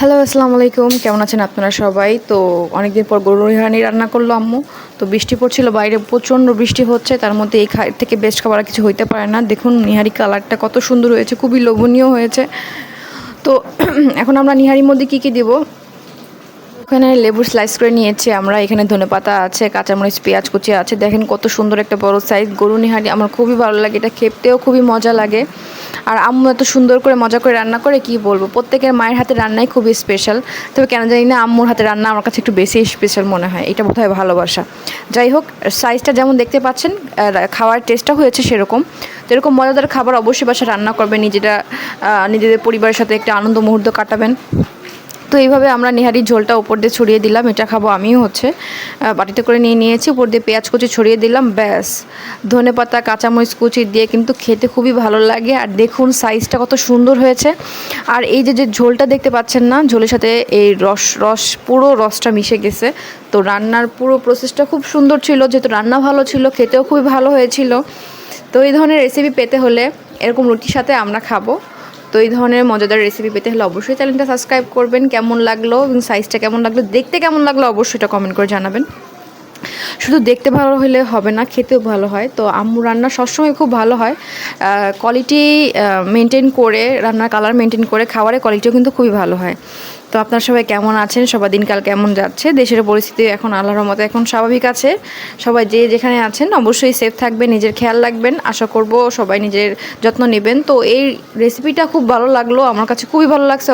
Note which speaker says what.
Speaker 1: Hello আসসালামু আলাইকুম। কেমন আছেন আপনারা সবাই? তো অনেকদিন পর গরু রিহানি রান্না করল আম্মু। তো বৃষ্টি পড়ছিল, বাইরে প্রচণ্ড বৃষ্টি হচ্ছে। তার মধ্যে এই খাই থেকে বেস্ট খাবার কিছু হইতে পারে না। দেখুন, নিহারি কালারটা কত সুন্দর হয়েছে, খুবই লোভনীয় হয়েছে। তো এখন আমরা নিহারির মধ্যে কী কী দিব? ওখানে লেবুর স্লাইস করে নিয়েছি আমরা। এখানে ধনেপাতা আছে, কাঁচামরিচ, পেঁয়াজ কুচি আছে। দেখেন কত সুন্দর একটা বড় সাইজ গরু নিহারি আমার খুবই ভালো লাগে, এটা খেতেও খুবই মজা লাগে। আর আম্মু এত সুন্দর করে মজা করে রান্না করে, কি বলব? প্রত্যেকের মায়ের হাতে রান্নাই খুবই স্পেশাল তবে কেন জানি না আম্মুর হাতে রান্না আমার কাছে একটু বেশি স্পেশাল মনে হয়। এটা বোধহয় ভালোবাসা। যাই হোক সাইজটা যেমন দেখতে পাচ্ছেন খাওয়ার টেস্টটা হয়েছে সেরকম। তো এরকম মজাদার খাবার অবশ্যই বাসা রান্না করবেন। নিজেরা নিজেদের পরিবারের সাথে একটা আনন্দ মুহূর্ত কাটাবেন। তো এইভাবে আমরা নিহারির ঝোলটা উপর দিয়ে ছড়িয়ে দিলাম, এটা খাব আমিও হচ্ছে। বাটিতে করে নিয়ে নিয়েছি, উপর দিয়ে পেঁয়াজ কুচি ছড়িয়ে দিলাম, ব্যাস। ধনে পাতা, কাঁচামরিচ কুচি দিয়ে কিন্তু খেতে খুবই ভালো লাগে, আর দেখুন সাইজটা কত সুন্দর হয়েছে। আর এই যে যে ঝোলটা দেখতে পাচ্ছেন না, ঝোলের সাথে এই রস রস, পুরো রসটা মিশে গেছে। তো রান্নার পুরো প্রসেসটা খুব সুন্দর ছিল, যেহেতু রান্না ভালো ছিল, খেতেও খুবই ভালো হয়েছিল। তো এই ধরনের রেসিপি পেতে হলে এরকম রুটির সাথে আমরা খাব। তো এই ধরনের মজাদার রেসিপি পেতে হলে অবশ্যই চ্যানেলটা সাবস্ক্রাইব করবেন। কেমন লাগল এবং সাইজটা কেমন লাগল, দেখতে কেমন লাগল অবশ্যই এটা কমেন্ট করে জানাবেন। শুধু দেখতে ভালো হলে হবে না, খেতেও ভালো হয়। তো আম্মু রান্না সবসময় খুব ভালো হয়। কোয়ালিটি মেনটেন করে, রান্নার কালার মেনটেন করে খাবারের কোয়ালিটিও কিন্তু খুবই ভালো হয়। তো আপনারা সবাই কেমন আছেন? সবার দিনকাল কেমন যাচ্ছে? দেশের পরিস্থিতি এখন আল্লাহর মতো এখন স্বাভাবিক আছে। সবাই যে যেখানে আছেন অবশ্যই সেফ থাকবেন, নিজের খেয়াল রাখবেন। আশা করব সবাই নিজের যত্ন নেবেন। তো এই রেসিপিটা খুব ভালো লাগল। আমার কাছে খুবই ভালো লাগছে।